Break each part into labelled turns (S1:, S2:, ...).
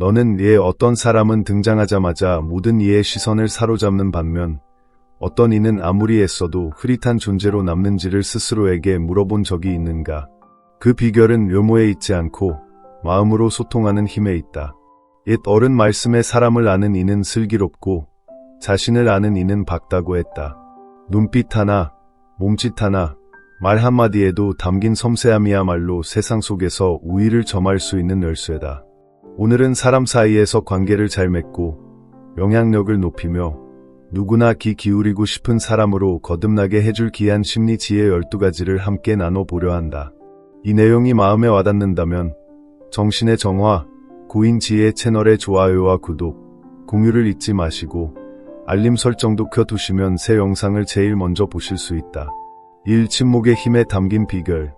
S1: 너는 이에 어떤 사람은 등장하자마자 모든 이의 시선을 사로잡는 반면 어떤 이는 아무리 애써도 흐릿한 존재로 남는지를 스스로에게 물어본 적이 있는가? 그 비결은 외모에 있지 않고 마음으로 소통하는 힘에 있다. 옛 어른 말씀에 사람을 아는 이는 슬기롭고 자신을 아는 이는 밝다고 했다. 눈빛 하나, 몸짓 하나, 말 한마디에도 담긴 섬세함이야말로 세상 속에서 우위를 점할 수 있는 열쇠다. 오늘은 사람 사이에서 관계를 잘 맺고 영향력을 높이며 누구나 귀 기울이고 싶은 사람으로 거듭나게 해줄 귀한 심리 지혜 12가지를 함께 나눠보려 한다. 이 내용이 마음에 와닿는다면 정신의 정화, 고인 지혜 채널의 좋아요와 구독, 공유를 잊지 마시고 알림 설정도 켜두시면 새 영상을 제일 먼저 보실 수 있다. 1. 침묵의 힘에 담긴 비결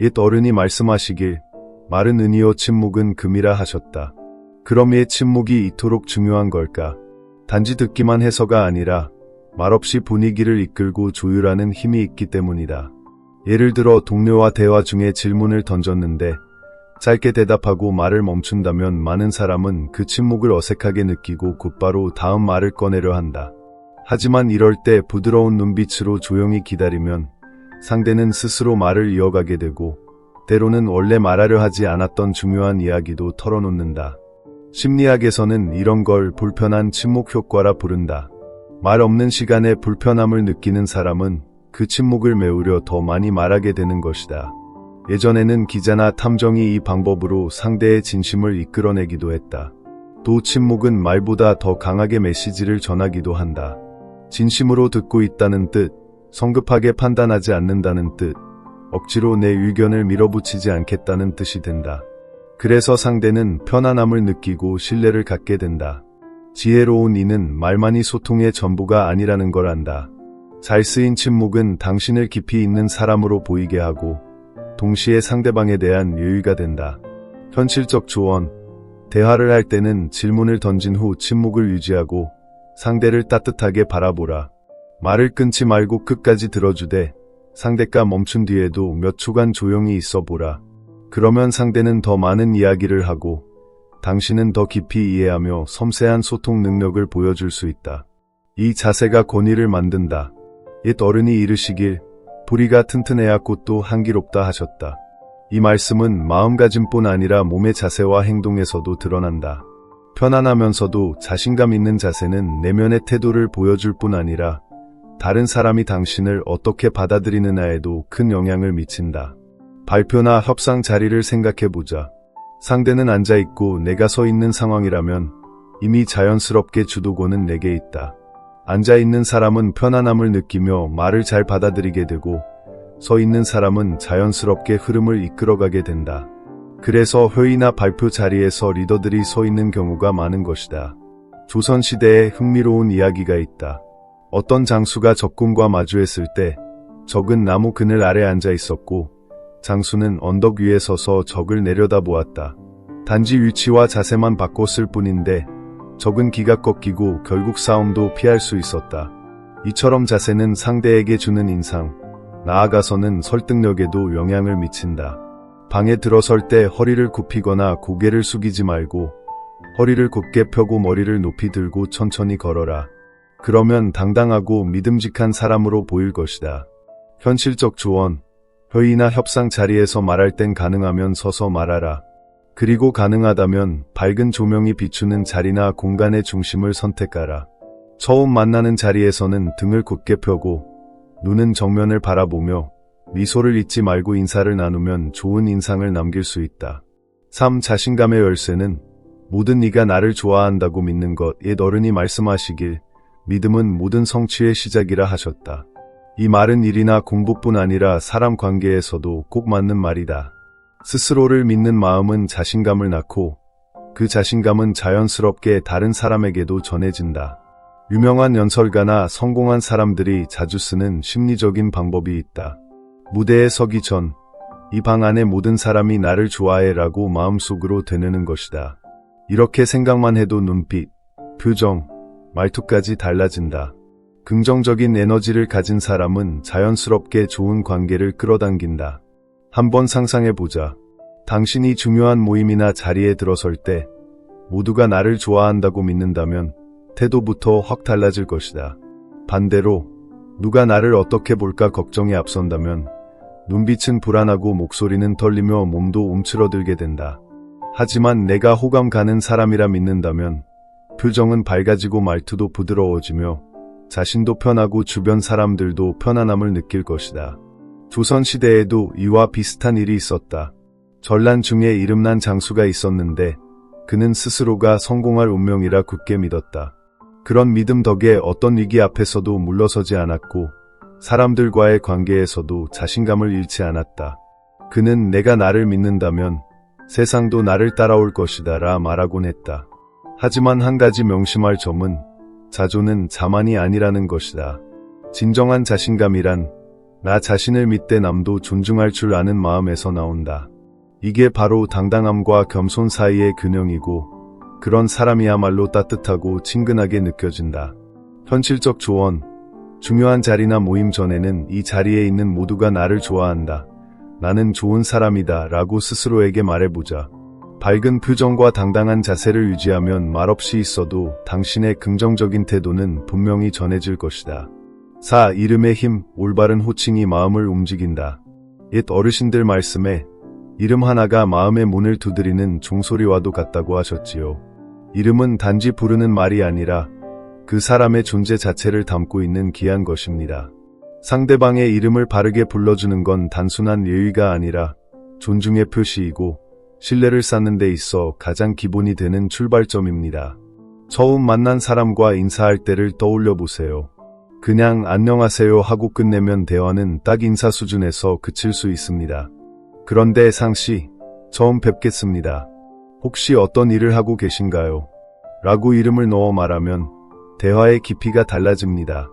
S1: 옛 어른이 말씀하시길 말은 은이요 침묵은 금이라 하셨다. 그럼 이 침묵이 이토록 중요한 걸까? 단지 듣기만 해서가 아니라 말없이 분위기를 이끌고 조율하는 힘이 있기 때문이다. 예를 들어 동료와 대화 중에 질문을 던졌는데 짧게 대답하고 말을 멈춘다면 많은 사람은 그 침묵을 어색하게 느끼고 곧바로 다음 말을 꺼내려 한다. 하지만 이럴 때 부드러운 눈빛으로 조용히 기다리면 상대는 스스로 말을 이어가게 되고 때로는 원래 말하려 하지 않았던 중요한 이야기도 털어놓는다. 심리학에서는 이런 걸 불편한 침묵 효과라 부른다. 말 없는 시간에 불편함을 느끼는 사람은 그 침묵을 메우려 더 많이 말하게 되는 것이다. 예전에는 기자나 탐정이 이 방법으로 상대의 진심을 이끌어내기도 했다. 또 침묵은 말보다 더 강하게 메시지를 전하기도 한다. 진심으로 듣고 있다는 뜻, 성급하게 판단하지 않는다는 뜻, 억지로 내 의견을 밀어붙이지 않겠다는 뜻이 된다. 그래서 상대는 편안함을 느끼고 신뢰를 갖게 된다. 지혜로운 이는 말만이 소통의 전부가 아니라는 걸 안다. 잘 쓰인 침묵은 당신을 깊이 있는 사람으로 보이게 하고 동시에 상대방에 대한 유의가 된다. 현실적 조언. 대화를 할 때는 질문을 던진 후 침묵을 유지하고 상대를 따뜻하게 바라보라. 말을 끊지 말고 끝까지 들어주되 상대가 멈춘 뒤에도 몇 초간 조용히 있어 보라. 그러면 상대는 더 많은 이야기를 하고 당신은 더 깊이 이해하며 섬세한 소통 능력을 보여줄 수 있다. 이 자세가 권위를 만든다. 옛 어른이 이르시길 부리가 튼튼해야 꽃도 향기롭다 하셨다. 이 말씀은 마음가짐뿐 아니라 몸의 자세와 행동에서도 드러난다. 편안하면서도 자신감 있는 자세는 내면의 태도를 보여줄 뿐 아니라 다른 사람이 당신을 어떻게 받아들이느냐에도 큰 영향을 미친다. 발표나 협상 자리를 생각해보자. 상대는 앉아있고 내가 서 있는 상황이라면 이미 자연스럽게 주도권은 내게 있다. 앉아있는 사람은 편안함을 느끼며 말을 잘 받아들이게 되고 서 있는 사람은 자연스럽게 흐름을 이끌어가게 된다. 그래서 회의나 발표 자리에서 리더들이 서 있는 경우가 많은 것이다. 조선시대에 흥미로운 이야기가 있다. 어떤 장수가 적군과 마주했을 때 적은 나무 그늘 아래 앉아 있었고 장수는 언덕 위에 서서 적을 내려다 보았다. 단지 위치와 자세만 바꿨을 뿐인데 적은 기가 꺾이고 결국 싸움도 피할 수 있었다. 이처럼 자세는 상대에게 주는 인상, 나아가서는 설득력에도 영향을 미친다. 방에 들어설 때 허리를 굽히거나 고개를 숙이지 말고 허리를 곧게 펴고 머리를 높이 들고 천천히 걸어라. 그러면 당당하고 믿음직한 사람으로 보일 것이다. 현실적 조언, 회의나 협상 자리에서 말할 땐 가능하면 서서 말하라. 그리고 가능하다면 밝은 조명이 비추는 자리나 공간의 중심을 선택하라. 처음 만나는 자리에서는 등을 곧게 펴고 눈은 정면을 바라보며 미소를 잊지 말고 인사를 나누면 좋은 인상을 남길 수 있다. 3. 자신감의 열쇠는 모든 이가 나를 좋아한다고 믿는 것. 옛 어른이 말씀하시길 믿음은 모든 성취의 시작이라 하셨다. 이 말은 일이나 공부뿐 아니라 사람 관계에서도 꼭 맞는 말이다. 스스로를 믿는 마음은 자신감을 낳고 그 자신감은 자연스럽게 다른 사람에게도 전해진다. 유명한 연설가나 성공한 사람들이 자주 쓰는 심리적인 방법이 있다. 무대에 서기 전, 이 방 안에 모든 사람이 나를 좋아해 라고 마음속으로 되뇌는 것이다. 이렇게 생각만 해도 눈빛, 표정, 말투까지 달라진다. 긍정적인 에너지를 가진 사람은 자연스럽게 좋은 관계를 끌어당긴다. 한번 상상해보자. 당신이 중요한 모임이나 자리에 들어설 때 모두가 나를 좋아한다고 믿는다면 태도부터 확 달라질 것이다. 반대로 누가 나를 어떻게 볼까 걱정이 앞선다면 눈빛은 불안하고 목소리는 떨리며 몸도 움츠러들게 된다. 하지만 내가 호감 가는 사람이라 믿는다면 표정은 밝아지고 말투도 부드러워지며 자신도 편하고 주변 사람들도 편안함을 느낄 것이다. 조선시대에도 이와 비슷한 일이 있었다. 전란 중에 이름난 장수가 있었는데 그는 스스로가 성공할 운명이라 굳게 믿었다. 그런 믿음 덕에 어떤 위기 앞에서도 물러서지 않았고 사람들과의 관계에서도 자신감을 잃지 않았다. 그는 내가 나를 믿는다면 세상도 나를 따라올 것이다 라 말하곤 했다. 하지만 한 가지 명심할 점은 자조는 자만이 아니라는 것이다. 진정한 자신감이란 나 자신을 믿되 남도 존중할 줄 아는 마음에서 나온다. 이게 바로 당당함과 겸손 사이의 균형이고 그런 사람이야말로 따뜻하고 친근하게 느껴진다. 현실적 조언. 중요한 자리나 모임 전에는 이 자리에 있는 모두가 나를 좋아한다. 나는 좋은 사람이다 라고 스스로에게 말해보자. 밝은 표정과 당당한 자세를 유지하면 말없이 있어도 당신의 긍정적인 태도는 분명히 전해질 것이다. 4. 이름의 힘, 올바른 호칭이 마음을 움직인다. 옛 어르신들 말씀에 이름 하나가 마음의 문을 두드리는 종소리와도 같다고 하셨지요. 이름은 단지 부르는 말이 아니라 그 사람의 존재 자체를 담고 있는 귀한 것입니다. 상대방의 이름을 바르게 불러주는 건 단순한 예의가 아니라 존중의 표시이고 신뢰를 쌓는 데 있어 가장 기본이 되는 출발점입니다. 처음 만난 사람과 인사할 때를 떠올려 보세요. 그냥 안녕하세요 하고 끝내면 대화는 딱 인사 수준에서 그칠 수 있습니다. 그런데 상씨, 처음 뵙겠습니다. 혹시 어떤 일을 하고 계신가요? 라고 이름을 넣어 말하면 대화의 깊이가 달라집니다.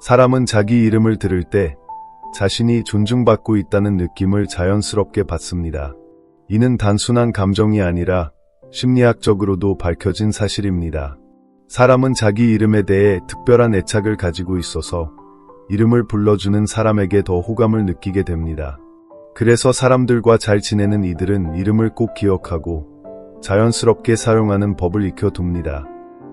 S1: 사람은 자기 이름을 들을 때 자신이 존중받고 있다는 느낌을 자연스럽게 받습니다. 이는 단순한 감정이 아니라 심리학적으로도 밝혀진 사실입니다. 사람은 자기 이름에 대해 특별한 애착을 가지고 있어서 이름을 불러주는 사람에게 더 호감을 느끼게 됩니다. 그래서 사람들과 잘 지내는 이들은 이름을 꼭 기억하고 자연스럽게 사용하는 법을 익혀둡니다.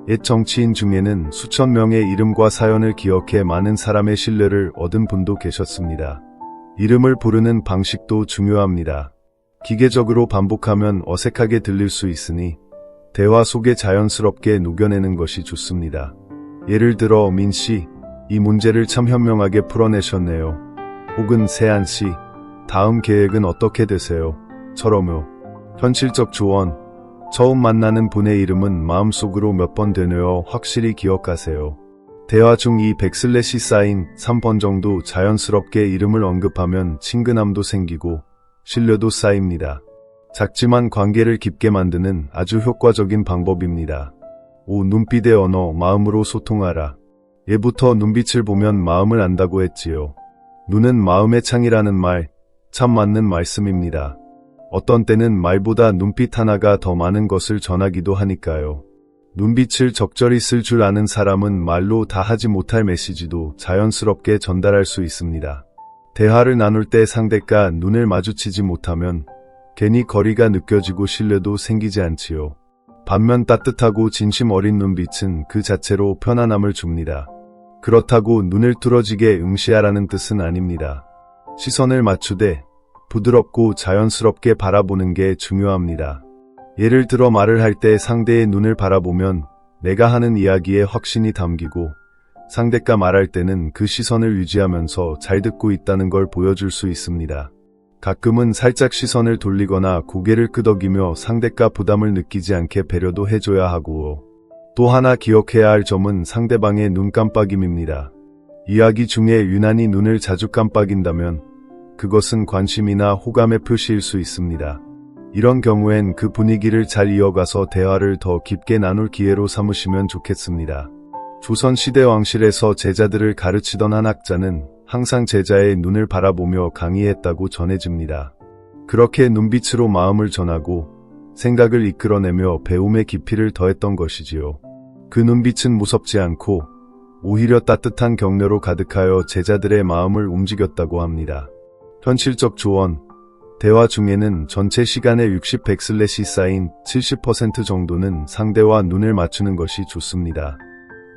S1: 옛 정치인 중에는 수천 명의 이름과 사연을 기억해 많은 사람의 신뢰를 얻은 분도 계셨습니다. 이름을 부르는 방식도 중요합니다. 기계적으로 반복하면 어색하게 들릴 수 있으니 대화 속에 자연스럽게 녹여내는 것이 좋습니다. 예를 들어 민 씨, 이 문제를 참 현명하게 풀어내셨네요. 혹은 세안 씨, 다음 계획은 어떻게 되세요? 처럼요. 현실적 조언. 처음 만나는 분의 이름은 마음속으로 몇 번 되뇌어 확실히 기억하세요. 대화 중 이 백슬래시 사인 3번 정도 자연스럽게 이름을 언급하면 친근함도 생기고 신뢰도 쌓입니다. 작지만 관계를 깊게 만드는 아주 효과적인 방법입니다. 5. 눈빛의 언어, 마음으로 소통하라. 예부터 눈빛을 보면 마음을 안다고 했지요. 눈은 마음의 창이라는 말, 참 맞는 말씀입니다. 어떤 때는 말보다 눈빛 하나가 더 많은 것을 전하기도 하니까요. 눈빛을 적절히 쓸 줄 아는 사람은 말로 다 하지 못할 메시지도 자연스럽게 전달할 수 있습니다. 대화를 나눌 때 상대가 눈을 마주치지 못하면 괜히 거리가 느껴지고 신뢰도 생기지 않지요. 반면 따뜻하고 진심 어린 눈빛은 그 자체로 편안함을 줍니다. 그렇다고 눈을 뚫어지게 응시하라는 뜻은 아닙니다. 시선을 맞추되 부드럽고 자연스럽게 바라보는 게 중요합니다. 예를 들어 말을 할 때 상대의 눈을 바라보면 내가 하는 이야기에 확신이 담기고 상대가 말할 때는 그 시선을 유지하면서 잘 듣고 있다는 걸 보여줄 수 있습니다. 가끔은 살짝 시선을 돌리거나 고개를 끄덕이며 상대가 부담을 느끼지 않게 배려도 해줘야 하고 또 하나 기억해야 할 점은 상대방의 눈 깜빡임입니다. 이야기 중에 유난히 눈을 자주 깜빡인다면 그것은 관심이나 호감의 표시일 수 있습니다. 이런 경우엔 그 분위기를 잘 이어가서 대화를 더 깊게 나눌 기회로 삼으시면 좋겠습니다. 조선시대 왕실에서 제자들을 가르치던 한 학자는 항상 제자의 눈을 바라보며 강의했다고 전해집니다. 그렇게 눈빛으로 마음을 전하고 생각을 이끌어내며 배움의 깊이를 더했던 것이지요. 그 눈빛은 무섭지 않고 오히려 따뜻한 격려로 가득하여 제자들의 마음을 움직였다고 합니다. 현실적 조언. 대화 중에는 전체 시간의 60 백슬래시 쌓인 70% 정도는 상대와 눈을 맞추는 것이 좋습니다.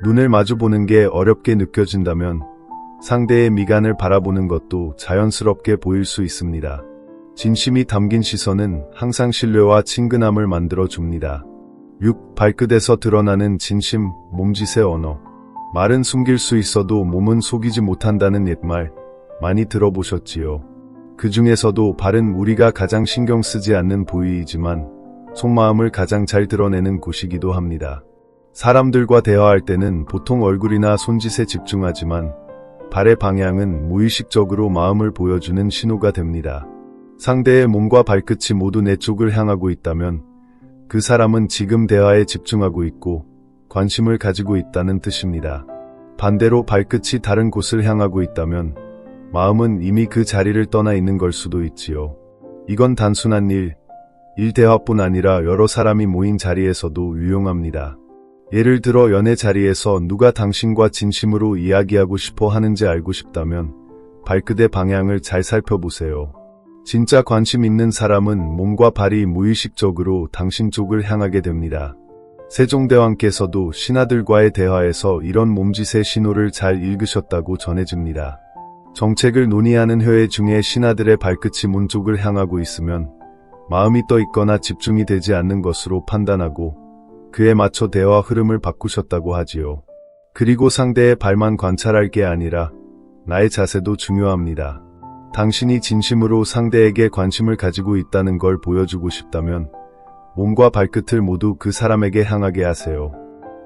S1: 눈을 마주보는 게 어렵게 느껴진다면 상대의 미간을 바라보는 것도 자연스럽게 보일 수 있습니다. 진심이 담긴 시선은 항상 신뢰와 친근함을 만들어 줍니다. 6. 발끝에서 드러나는 진심, 몸짓의 언어. 말은 숨길 수 있어도 몸은 속이지 못한다는 옛말 많이 들어보셨지요. 그 중에서도 발은 우리가 가장 신경 쓰지 않는 부위이지만 속마음을 가장 잘 드러내는 곳이기도 합니다. 사람들과 대화할 때는 보통 얼굴이나 손짓에 집중하지만 발의 방향은 무의식적으로 마음을 보여주는 신호가 됩니다. 상대의 몸과 발끝이 모두 내 쪽을 향하고 있다면 그 사람은 지금 대화에 집중하고 있고 관심을 가지고 있다는 뜻입니다. 반대로 발끝이 다른 곳을 향하고 있다면 마음은 이미 그 자리를 떠나 있는 걸 수도 있지요. 이건 단순한 일, 일 대화뿐 아니라 여러 사람이 모인 자리에서도 유용합니다. 예를 들어 연애 자리에서 누가 당신과 진심으로 이야기하고 싶어 하는지 알고 싶다면 발끝의 방향을 잘 살펴보세요. 진짜 관심 있는 사람은 몸과 발이 무의식적으로 당신 쪽을 향하게 됩니다. 세종대왕께서도 신하들과의 대화에서 이런 몸짓의 신호를 잘 읽으셨다고 전해집니다. 정책을 논의하는 회의 중에 신하들의 발끝이 문 쪽을 향하고 있으면 마음이 떠 있거나 집중이 되지 않는 것으로 판단하고 그에 맞춰 대화 흐름을 바꾸셨다고 하지요. 그리고 상대의 발만 관찰할 게 아니라 나의 자세도 중요합니다. 당신이 진심으로 상대에게 관심을 가지고 있다는 걸 보여주고 싶다면 몸과 발끝을 모두 그 사람에게 향하게 하세요.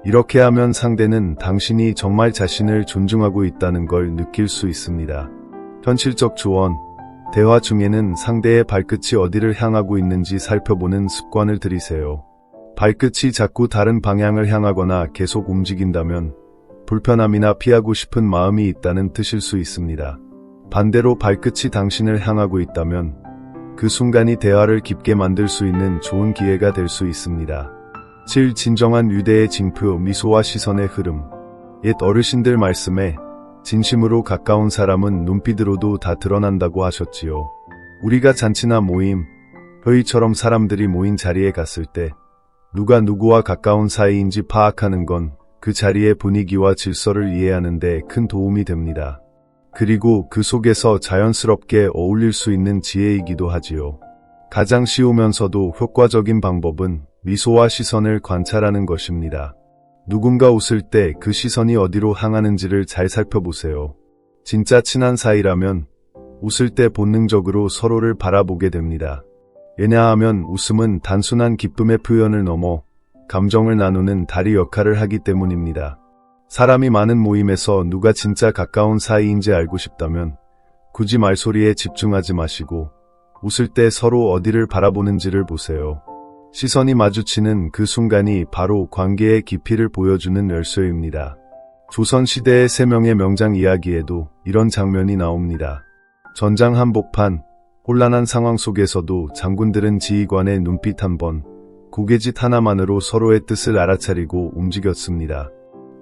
S1: 이렇게 하면 상대는 당신이 정말 자신을 존중하고 있다는 걸 느낄 수 있습니다. 현실적 조언. 대화 중에는 상대의 발끝이 어디를 향하고 있는지 살펴보는 습관을 들이세요. 발끝이 자꾸 다른 방향을 향하거나 계속 움직인다면 불편함이나 피하고 싶은 마음이 있다는 뜻일 수 있습니다. 반대로 발끝이 당신을 향하고 있다면 그 순간이 대화를 깊게 만들 수 있는 좋은 기회가 될 수 있습니다. 7. 진정한 유대의 징표 미소와 시선의 흐름 옛 어르신들 말씀에 진심으로 가까운 사람은 눈빛으로도 다 드러난다고 하셨지요. 우리가 잔치나 모임, 회의처럼 사람들이 모인 자리에 갔을 때 누가 누구와 가까운 사이인지 파악하는 건 그 자리의 분위기와 질서를 이해하는 데 큰 도움이 됩니다. 그리고 그 속에서 자연스럽게 어울릴 수 있는 지혜이기도 하지요. 가장 쉬우면서도 효과적인 방법은 미소와 시선을 관찰하는 것입니다. 누군가 웃을 때 그 시선이 어디로 향하는지를 잘 살펴보세요. 진짜 친한 사이라면 웃을 때 본능적으로 서로를 바라보게 됩니다. 왜냐하면 웃음은 단순한 기쁨의 표현을 넘어 감정을 나누는 다리 역할을 하기 때문입니다. 사람이 많은 모임에서 누가 진짜 가까운 사이인지 알고 싶다면 굳이 말소리에 집중하지 마시고 웃을 때 서로 어디를 바라보는지를 보세요. 시선이 마주치는 그 순간이 바로 관계의 깊이를 보여주는 열쇠입니다. 조선시대의 세 명의 명장 이야기에도 이런 장면이 나옵니다. 전장 한복판, 혼란한 상황 속에서도 장군들은 지휘관의 눈빛 한 번, 고개짓 하나만으로 서로의 뜻을 알아차리고 움직였습니다.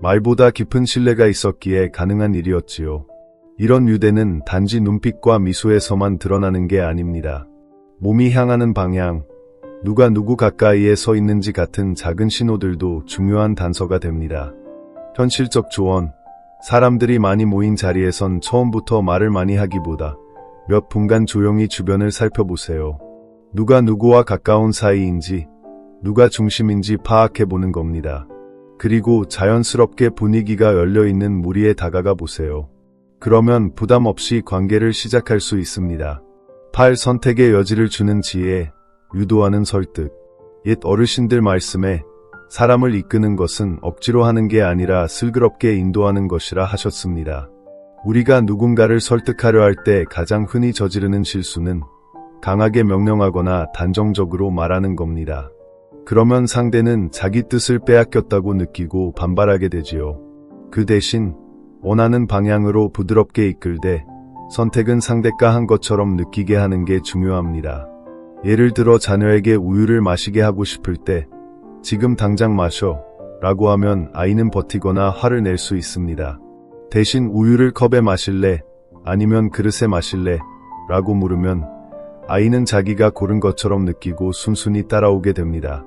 S1: 말보다 깊은 신뢰가 있었기에 가능한 일이었지요. 이런 유대는 단지 눈빛과 미소에서만 드러나는 게 아닙니다. 몸이 향하는 방향, 누가 누구 가까이에 서 있는지 같은 작은 신호들도 중요한 단서가 됩니다. 현실적 조언, 사람들이 많이 모인 자리에선 처음부터 말을 많이 하기보다 몇 분간 조용히 주변을 살펴보세요. 누가 누구와 가까운 사이인지, 누가 중심인지 파악해 보는 겁니다. 그리고 자연스럽게 분위기가 열려있는 무리에 다가가 보세요. 그러면 부담 없이 관계를 시작할 수 있습니다. 8. 선택의 여지를 주는 지혜, 유도하는 설득. 옛 어르신들 말씀에 사람을 이끄는 것은 억지로 하는 게 아니라 슬그럽게 인도하는 것이라 하셨습니다. 우리가 누군가를 설득하려 할 때 가장 흔히 저지르는 실수는 강하게 명령하거나 단정적으로 말하는 겁니다. 그러면 상대는 자기 뜻을 빼앗겼다고 느끼고 반발하게 되지요. 그 대신 원하는 방향으로 부드럽게 이끌되 선택은 상대가 한 것처럼 느끼게 하는 게 중요합니다. 예를 들어 자녀에게 우유를 마시게 하고 싶을 때 지금 당장 마셔 라고 하면 아이는 버티거나 화를 낼 수 있습니다. 대신 우유를 컵에 마실래? 아니면 그릇에 마실래? 라고 물으면 아이는 자기가 고른 것처럼 느끼고 순순히 따라오게 됩니다.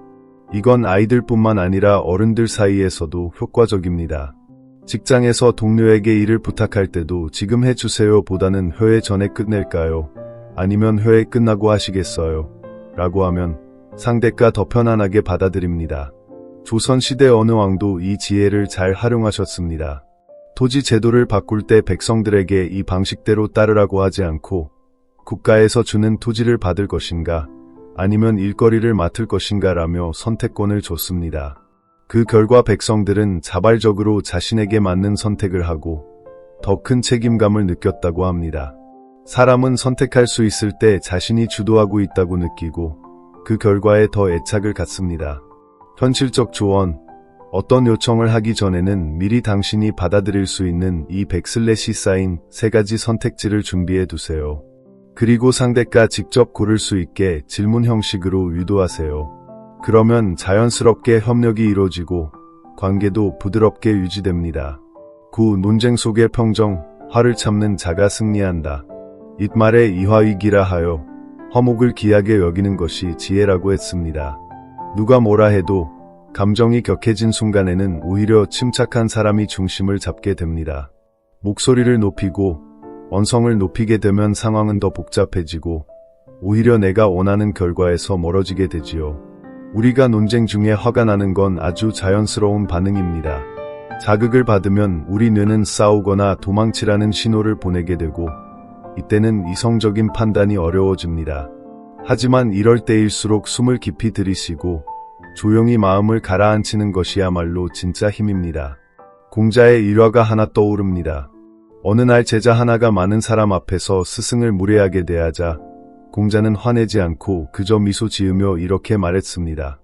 S1: 이건 아이들뿐만 아니라 어른들 사이에서도 효과적입니다. 직장에서 동료에게 일을 부탁할 때도 지금 해주세요 보다는 회의 전에 끝낼까요? 아니면 회의 끝나고 하시겠어요? 라고 하면 상대가 더 편안하게 받아들입니다. 조선시대 어느 왕도 이 지혜를 잘 활용하셨습니다. 토지 제도를 바꿀 때 백성들에게 이 방식대로 따르라고 하지 않고 국가에서 주는 토지를 받을 것인가 아니면 일거리를 맡을 것인가 라며 선택권을 줬습니다. 그 결과 백성들은 자발적으로 자신에게 맞는 선택을 하고 더 큰 책임감을 느꼈다고 합니다. 사람은 선택할 수 있을 때 자신이 주도하고 있다고 느끼고 그 결과에 더 애착을 갖습니다. 현실적 조언, 어떤 요청을 하기 전에는 미리 당신이 받아들일 수 있는 이 백슬래시 쌓인 세 가지 선택지를 준비해 두세요. 그리고 상대가 직접 고를 수 있게 질문 형식으로 유도하세요. 그러면 자연스럽게 협력이 이루어지고 관계도 부드럽게 유지됩니다. 9. 논쟁 속의 평정, 화를 참는 자가 승리한다. 잇말에 이화이기라 하여 허목을 기하게 여기는 것이 지혜라고 했습니다. 누가 뭐라 해도 감정이 격해진 순간에는 오히려 침착한 사람이 중심을 잡게 됩니다. 목소리를 높이고 언성을 높이게 되면 상황은 더 복잡해지고 오히려 내가 원하는 결과에서 멀어지게 되지요. 우리가 논쟁 중에 화가 나는 건 아주 자연스러운 반응입니다. 자극을 받으면 우리 뇌는 싸우거나 도망치라는 신호를 보내게 되고 이때는 이성적인 판단이 어려워집니다. 하지만 이럴 때일수록 숨을 깊이 들이쉬고 조용히 마음을 가라앉히는 것이야말로 진짜 힘입니다. 공자의 일화가 하나 떠오릅니다. 어느 날 제자 하나가 많은 사람 앞에서 스승을 무례하게 대하자 공자는 화내지 않고 그저 미소 지으며 이렇게 말했습니다.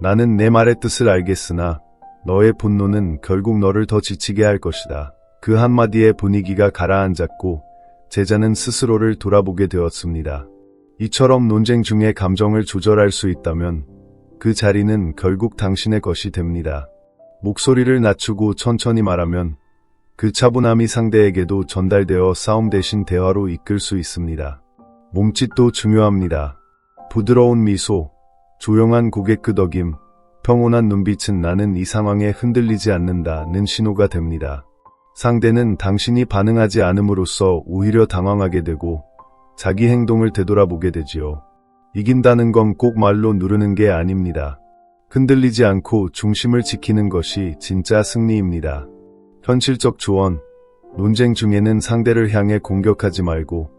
S1: 나는 내 말의 뜻을 알겠으나 너의 분노는 결국 너를 더 지치게 할 것이다. 그 한마디에 분위기가 가라앉았고 제자는 스스로를 돌아보게 되었습니다. 이처럼 논쟁 중에 감정을 조절할 수 있다면 그 자리는 결국 당신의 것이 됩니다. 목소리를 낮추고 천천히 말하면 그 차분함이 상대에게도 전달되어 싸움 대신 대화로 이끌 수 있습니다. 몸짓도 중요합니다. 부드러운 미소, 조용한 고개 끄덕임, 평온한 눈빛은 나는 이 상황에 흔들리지 않는다는 신호가 됩니다. 상대는 당신이 반응하지 않음으로써 오히려 당황하게 되고 자기 행동을 되돌아보게 되지요. 이긴다는 건 꼭 말로 누르는 게 아닙니다. 흔들리지 않고 중심을 지키는 것이 진짜 승리입니다. 현실적 조언, 논쟁 중에는 상대를 향해 공격하지 말고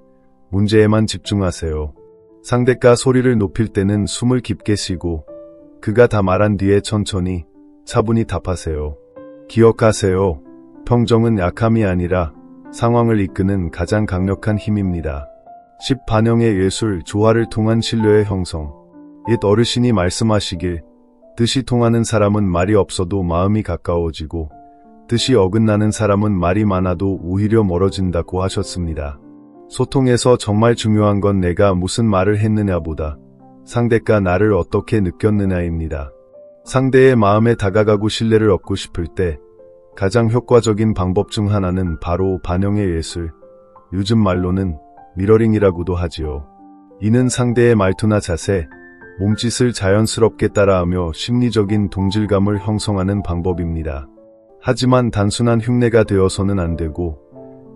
S1: 문제에만 집중하세요. 상대가 소리를 높일 때는 숨을 깊게 쉬고 그가 다 말한 뒤에 천천히 차분히 답하세요. 기억하세요. 평정은 약함이 아니라 상황을 이끄는 가장 강력한 힘입니다. 10. 반영의 예술, 조화를 통한 신뢰의 형성. 옛 어르신이 말씀하시길, 뜻이 통하는 사람은 말이 없어도 마음이 가까워지고, 뜻이 어긋나는 사람은 말이 많아도 오히려 멀어진다고 하셨습니다. 소통에서 정말 중요한 건 내가 무슨 말을 했느냐보다 상대가 나를 어떻게 느꼈느냐입니다. 상대의 마음에 다가가고 신뢰를 얻고 싶을 때 가장 효과적인 방법 중 하나는 바로 반영의 예술, 요즘 말로는 미러링이라고도 하지요. 이는 상대의 말투나 자세, 몸짓을 자연스럽게 따라하며 심리적인 동질감을 형성하는 방법입니다. 하지만 단순한 흉내가 되어서는 안 되고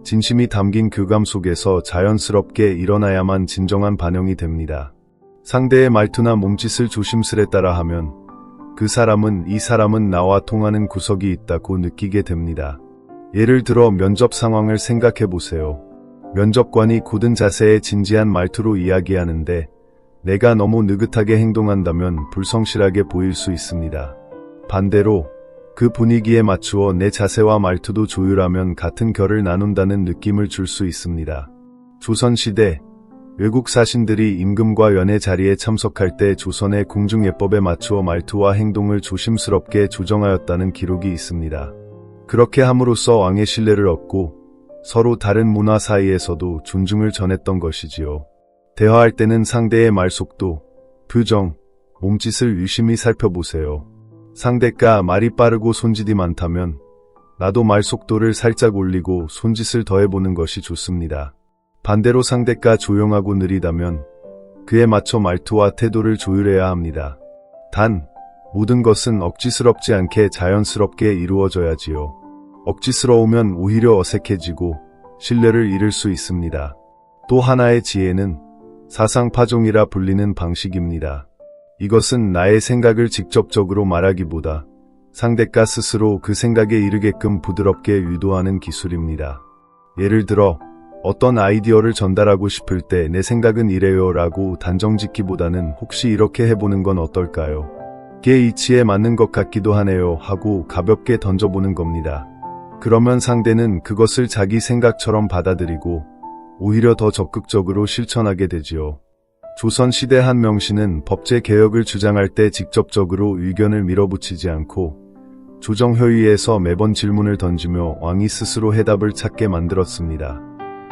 S1: 진심이 담긴 교감 속에서 자연스럽게 일어나야만 진정한 반영이 됩니다. 상대의 말투나 몸짓을 조심스레 따라하면 그 사람은 이 사람은 나와 통하는 구석이 있다고 느끼게 됩니다. 예를 들어 면접 상황을 생각해 보세요. 면접관이 굳은 자세에 진지한 말투로 이야기하는데 내가 너무 느긋하게 행동한다면 불성실하게 보일 수 있습니다. 반대로 그 분위기에 맞추어 내 자세와 말투도 조율하면 같은 결을 나눈다는 느낌을 줄 수 있습니다. 조선시대 외국 사신들이 임금과 연애 자리에 참석할 때 조선의 궁중예법에 맞추어 말투와 행동을 조심스럽게 조정하였다는 기록이 있습니다. 그렇게 함으로써 왕의 신뢰를 얻고 서로 다른 문화 사이에서도 존중을 전했던 것이지요. 대화할 때는 상대의 말 속도, 표정, 몸짓을 유심히 살펴보세요. 상대가 말이 빠르고 손짓이 많다면 나도 말 속도를 살짝 올리고 손짓을 더해보는 것이 좋습니다. 반대로 상대가 조용하고 느리다면 그에 맞춰 말투와 태도를 조율해야 합니다. 단, 모든 것은 억지스럽지 않게 자연스럽게 이루어져야지요. 억지스러우면 오히려 어색해지고 신뢰를 잃을 수 있습니다. 또 하나의 지혜는 사상파종이라 불리는 방식입니다. 이것은 나의 생각을 직접적으로 말하기보다 상대가 스스로 그 생각에 이르게끔 부드럽게 유도하는 기술입니다. 예를 들어 어떤 아이디어를 전달하고 싶을 때 내 생각은 이래요 라고 단정 짓기보다는 혹시 이렇게 해보는 건 어떨까요? 게 이치에 맞는 것 같기도 하네요 하고 가볍게 던져보는 겁니다. 그러면 상대는 그것을 자기 생각처럼 받아들이고 오히려 더 적극적으로 실천하게 되지요. 조선시대 한 명씨는 법제 개혁을 주장할 때 직접적으로 의견을 밀어붙이지 않고 조정회의에서 매번 질문을 던지며 왕이 스스로 해답을 찾게 만들었습니다.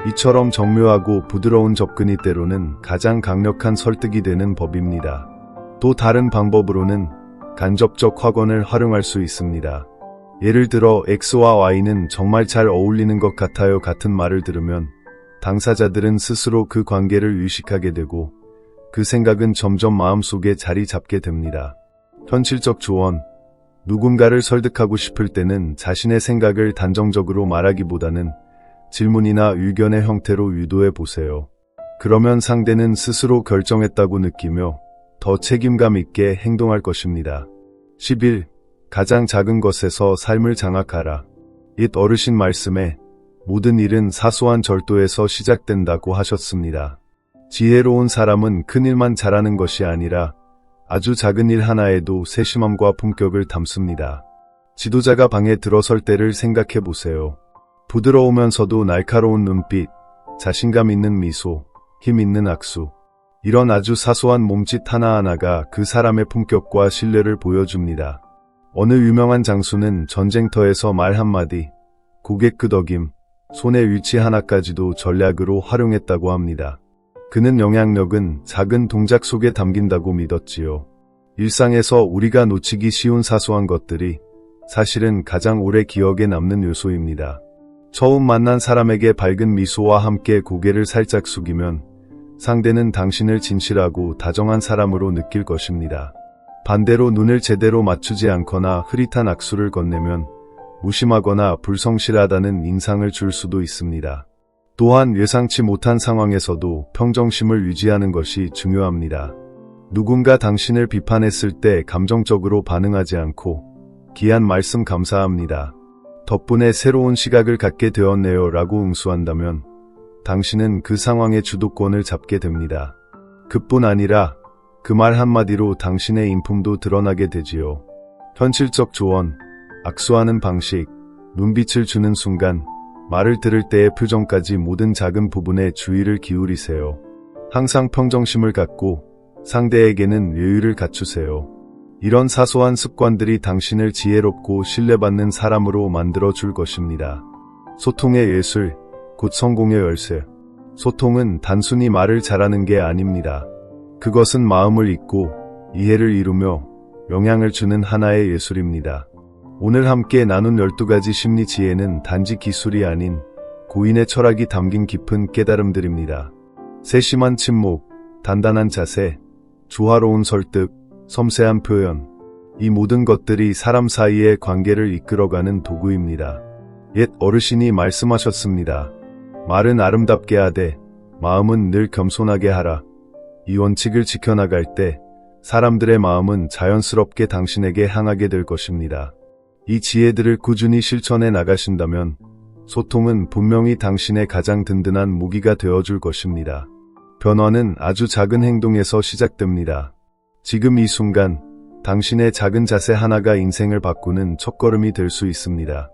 S1: 이처럼 정묘하고 부드러운 접근이 때로는 가장 강력한 설득이 되는 법입니다. 또 다른 방법으로는 간접적 확언을 활용할 수 있습니다. 예를 들어 X와 Y는 정말 잘 어울리는 것 같아요 같은 말을 들으면 당사자들은 스스로 그 관계를 의식하게 되고 그 생각은 점점 마음속에 자리 잡게 됩니다. 현실적 조언 누군가를 설득하고 싶을 때는 자신의 생각을 단정적으로 말하기보다는 질문이나 의견의 형태로 유도해 보세요. 그러면 상대는 스스로 결정했다고 느끼며 더 책임감 있게 행동할 것입니다. 11. 가장 작은 것에서 삶을 장악하라. 옛 어르신 말씀에 모든 일은 사소한 절도에서 시작된다고 하셨습니다. 지혜로운 사람은 큰 일만 잘하는 것이 아니라 아주 작은 일 하나에도 세심함과 품격을 담습니다. 지도자가 방에 들어설 때를 생각해 보세요. 부드러우면서도 날카로운 눈빛, 자신감 있는 미소, 힘 있는 악수. 이런 아주 사소한 몸짓 하나하나가 그 사람의 품격과 신뢰를 보여줍니다. 어느 유명한 장수는 전쟁터에서 말 한마디, 고개 끄덕임, 손의 위치 하나까지도 전략으로 활용했다고 합니다. 그는 영향력은 작은 동작 속에 담긴다고 믿었지요. 일상에서 우리가 놓치기 쉬운 사소한 것들이 사실은 가장 오래 기억에 남는 요소입니다. 처음 만난 사람에게 밝은 미소와 함께 고개를 살짝 숙이면 상대는 당신을 진실하고 다정한 사람으로 느낄 것입니다. 반대로 눈을 제대로 맞추지 않거나 흐릿한 악수를 건네면 무심하거나 불성실하다는 인상을 줄 수도 있습니다. 또한 예상치 못한 상황에서도 평정심을 유지하는 것이 중요합니다. 누군가 당신을 비판했을 때 감정적으로 반응하지 않고 귀한 말씀 감사합니다. 덕분에 새로운 시각을 갖게 되었네요 라고 응수한다면 당신은 그 상황의 주도권을 잡게 됩니다. 그뿐 아니라 그 말 한마디로 당신의 인품도 드러나게 되지요. 현실적 조언, 악수하는 방식, 눈빛을 주는 순간, 말을 들을 때의 표정까지 모든 작은 부분에 주의를 기울이세요. 항상 평정심을 갖고 상대에게는 여유를 갖추세요. 이런 사소한 습관들이 당신을 지혜롭고 신뢰받는 사람으로 만들어 줄 것입니다. 소통의 예술, 곧 성공의 열쇠. 소통은 단순히 말을 잘하는 게 아닙니다. 그것은 마음을 읽고 이해를 이루며 영향을 주는 하나의 예술입니다. 오늘 함께 나눈 12가지 심리 지혜는 단지 기술이 아닌 고인의 철학이 담긴 깊은 깨달음들입니다. 세심한 침묵, 단단한 자세, 조화로운 설득, 섬세한 표현. 이 모든 것들이 사람 사이의 관계를 이끌어가는 도구입니다. 옛 어르신이 말씀하셨습니다. 말은 아름답게 하되 마음은 늘 겸손하게 하라. 이 원칙을 지켜나갈 때 사람들의 마음은 자연스럽게 당신에게 향하게 될 것입니다. 이 지혜들을 꾸준히 실천해 나가신다면 소통은 분명히 당신의 가장 든든한 무기가 되어줄 것입니다. 변화는 아주 작은 행동에서 시작됩니다. 지금 이 순간 당신의 작은 자세 하나가 인생을 바꾸는 첫걸음이 될 수 있습니다.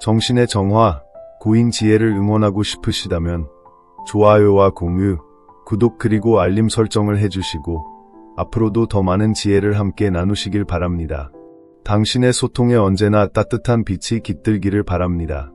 S1: 정신의 정화, 고인 지혜를 응원하고 싶으시다면 좋아요와 공유, 구독 그리고 알림 설정을 해주시고 앞으로도 더 많은 지혜를 함께 나누시길 바랍니다. 당신의 소통에 언제나 따뜻한 빛이 깃들기를 바랍니다.